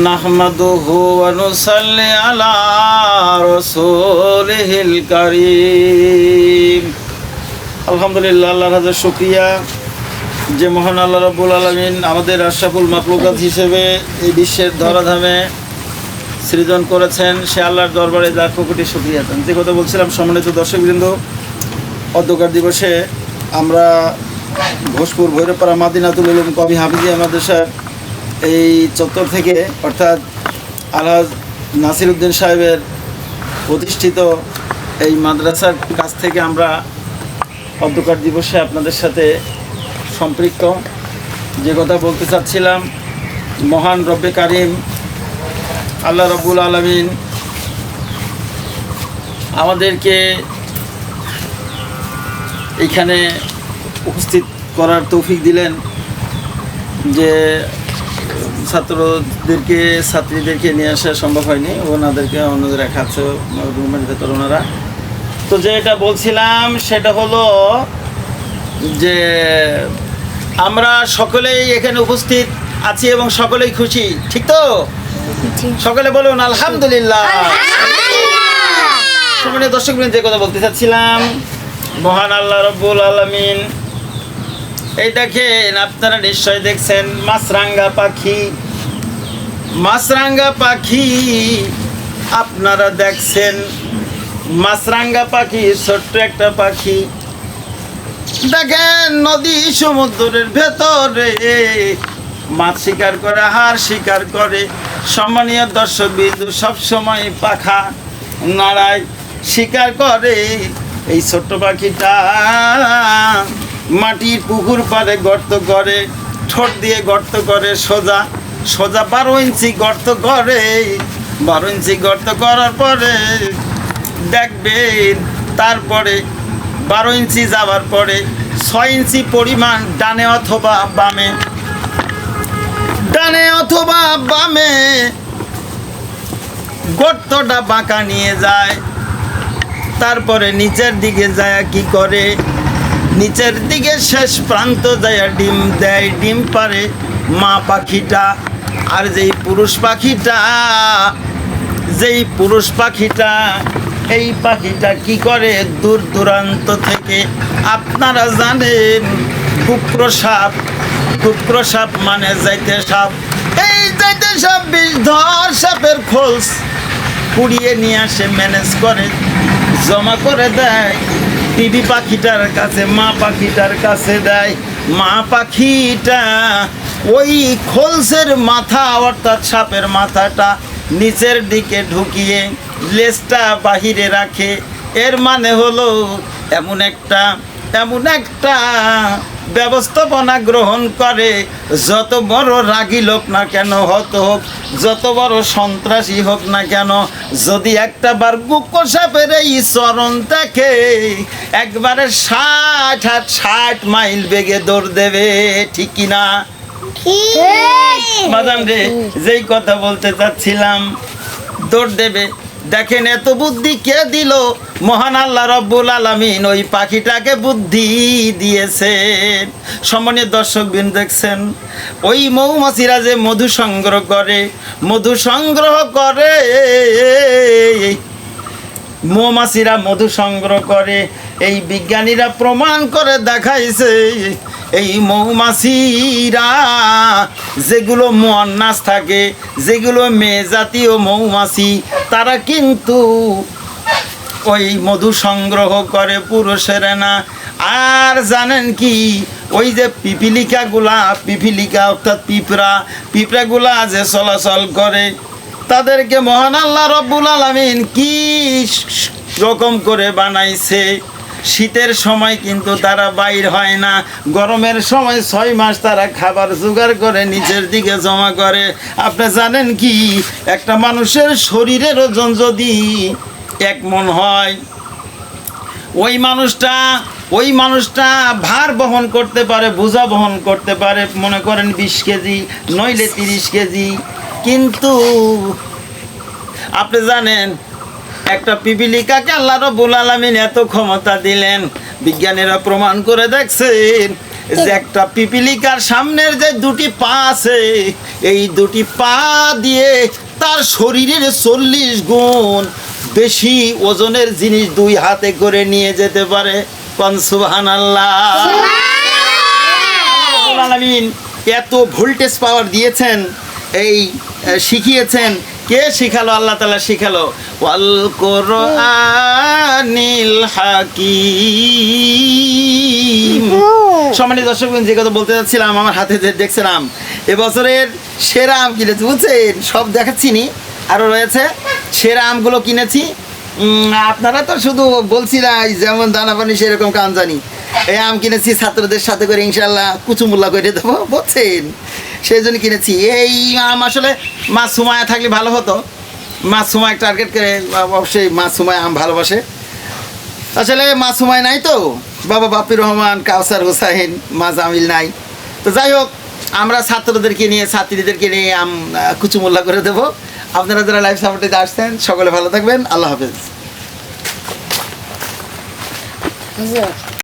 نحمده ونصلي على رسوله الكريم আলহামদুলিল্লাহ আল্লাহর হাজার শুক্রিয়া যে মহান আল্লাহ রব্বুল আলমিন আমাদের আশরাফুল মাকলুকাত হিসেবে এই বিশ্বের ধরাধামে সৃজন করেছেন সে আল্লাহর দরবারে লাখ কোটি শুক্রিয়া দেন যে কথা বলছিলাম সম্মানিত দর্শকবৃন্দ অধ্যকার দিবসে আমরা ঘোষপুর ভৈরবপাড়া মাদিনাতুল উলুম কবি হাফিজিয়া মাদ্রাসার এই চত্বর থেকে অর্থাৎ আলহাজ নাসির উদ্দিন সাহেবের প্রতিষ্ঠিত এই মাদ্রাসার কাছ থেকে আমরা অধ্যকার দিবসে আপনাদের সাথে সম্পৃক্ত। যে কথা বলতে চাচ্ছিলাম, মহান রব্বে কারিম, আল্লাহ রব্বুল আলমিন আমাদেরকে এইখানে উপস্থিত করার তৌফিক দিলেন যে ছাত্রদেরকে ছাত্রীদেরকে নিয়ে আসা সম্ভব হয়নি। ওনাদেরকে অন্যদের রাখা আছে রুমের ভেতর ওনারা। তো যেটা বলছিলাম সেটা হলো যে আমরা সকলেই এখানে উপস্থিত আছি এবং সকলেই খুশি। ঠিক তো? সকলে বলুন আলহামদুলিল্লাহ। সম্মানীয় দর্শক যে কথা বলতে চাচ্ছিলাম। মহান আল্লাহ রব্বুল আলমিন এই দেখেন, আপনারা নিশ্চয় দেখছেন, মাছরাঙ্গা পাখি। মাছরাঙ্গা পাখি, আপনারা দেখছেন, মাছরাঙ্গা পাখি, ছোট্ট একটা পাখি। দেখেন, নদী সমুদ্রের ভেতরে, মাছ শিকার করে হার শিকার করে। সম্মানীয় দর্শক বিন্দু সবসময় পাখা নাড়ায় শিকার করে। এই ছোট্ট পাখিটা মাটির পুকুর পাড়ে গর্ত করে, ঠোঁট দিয়ে গর্ত করে সোজা সোজা বারো ইঞ্চি গর্ত করে, বারো ইঞ্চি গর্ত করার পরে দেখবেন তারপরে বারো ইঞ্চি যাওয়ার পরে ছয় ইঞ্চি পরিমাণ ডানে অথবা বামে, ডানে অথবা বামে গর্তটা বাঁকা নিয়ে যায়। তারপরে নিচের দিকে যায় কি করে? নিচের দিকে শেষ প্রান্ত যায় ডিম দেয়, ডিম পারে মা পাখিটা। আর যেই পুরুষ পাখিটা, যেই পুরুষ পাখিটা, এই পাখিটা কি করে দূর দূরান্ত থেকে? আপনারা জানেন কুক্র সাপ সাপ মানে যাইতে সাপ। এই যাইতে সাপ বিষ ধর সাপের খোলস। কুড়িয়ে নিয়ে আসে ম্যানেজ করে, জমা করে দেয়। টিভি পাখিটার কাছে, মা পাখিটার কাছে দেয়। মা পাখিটা ওই খোলসের মাথা, অর্থাৎ সাপের মাথাটা নিচের দিকে ঢুকিয়ে লেজটা বাহিরে রাখে। এর মানে হলো, এমন একটা এমন একটা ব্যবস্থাপনা গ্রহণ করে। যত বড় রাগী লোক না কেন হত হোক যত বড় সন্ত্রাসী হোক না কেন যদি একটা বার গুক্ক সাপের এই চরণ দেখে একবারে ষাট হাত ষাট মাইল বেগে দৌড় দেবে ঠিক না? মাদাম রে যেই কথা বলতে চাচ্ছিলাম দৌড় দেবে। দেখেন এত বুদ্ধি কে দিল? মহান আল্লাহ রব্বুল আলমিন ওই পাখিটাকে বুদ্ধি দিয়েছেন। সম্মানীয় দর্শক বিন দেখছেন? ওই মৌমাছিরা যে মধু সংগ্রহ করে, মধু সংগ্রহ করে, মৌমাছিরা মধু সংগ্রহ করে, এই বিজ্ঞানীরা প্রমাণ করে দেখাইছে। এই মৌমাছিরা, যেগুলো মোয়ান্নাস থাকে, যেগুলো মেয়ে জাতীয় মৌমাছি, তারা কিন্তু ওই মধু সংগ্রহ করে পুরুষের না। আর জানেন কি, ওই যে পিপিলিকাগুলা, পিপিলিকা অর্থাৎ পিঁপড়া, পিঁপড়াগুলা যে চলাচল করে, তাদেরকে মহান আল্লাহ রব্বুল আলমিন কি রকম করে বানাইছে? শীতের সময় কিন্তু তারা বাইর হয় না। গরমের সময় ছয় মাস তারা খাবার জোগাড় করে নিচের দিকে জমা করে। আপনি জানেন কি? একটা মানুষের শরীরের ওজন যদি এক মন হয়, ওই মানুষটা ওই মানুষটা ভার বহন করতে পারে, বোঝা বহন করতে পারে, মনে করেন বিশ কেজি, নইলে তিরিশ কেজি। কিন্তু আপনি জানেন একটা পিপিলিকাকে আল্লাহ রব্বুল আলমিন এত ক্ষমতা দিলেন বিজ্ঞানীরা প্রমাণ করে দেখছেন যে একটা পিপিলিকার সামনের যে দুটি পা আছে এই দুটি পা দিয়ে তার শরীরের চল্লিশ গুণ বেশি ওজনের জিনিস দুই হাতে করে নিয়ে যেতে পারে। কনসুবাহান আল্লাহ এত ভোল্টেজ পাওয়ার দিয়েছেন এই শিখিয়েছেন কে শিখালো? আল্লাহ তালা শিখালো ওয়াল কোরআনিল হাকিম। সম্মানিত দর্শক যে কথা বলতে যাচ্ছিলাম আমার হাতে যে দেখছিলাম এবছরের সেরা আম কিনেছি বুঝছেন? সব দেখাচ্ছি নি। আরও রয়েছে সেরা আমগুলো কিনেছি। আপনারা তো শুধু বলছি না যেমন দানা পানি সেরকম কান জানি এই আম কিনেছি ছাত্রদের সাথে করে ইনশাল্লাহ কুচুমুল্লা করে দেবো বুঝছেন? সেই জন্য কিনেছি। এই, আম আসলে মাছ সুমায়া থাকলে ভালো হতো। মাছ সুমায় টার্গেট করে অবশ্যই মাছ সুমায় আম ভালোবাসে। আসলে মাছ সময় নাই তো। বাবা বাপির রহমান, কাউসার হোসাইন মা জামিল নাই। তো যাই হোক, আমরা ছাত্রদেরকে নিয়ে, ছাত্রীদেরকে নিয়ে আম কুচুমুল্লা করে দেবো। আপনারা যারা লাইভ সাপোর্টে আসছেন, সকলে ভালো থাকবেন। আল্লাহ হাফেজ।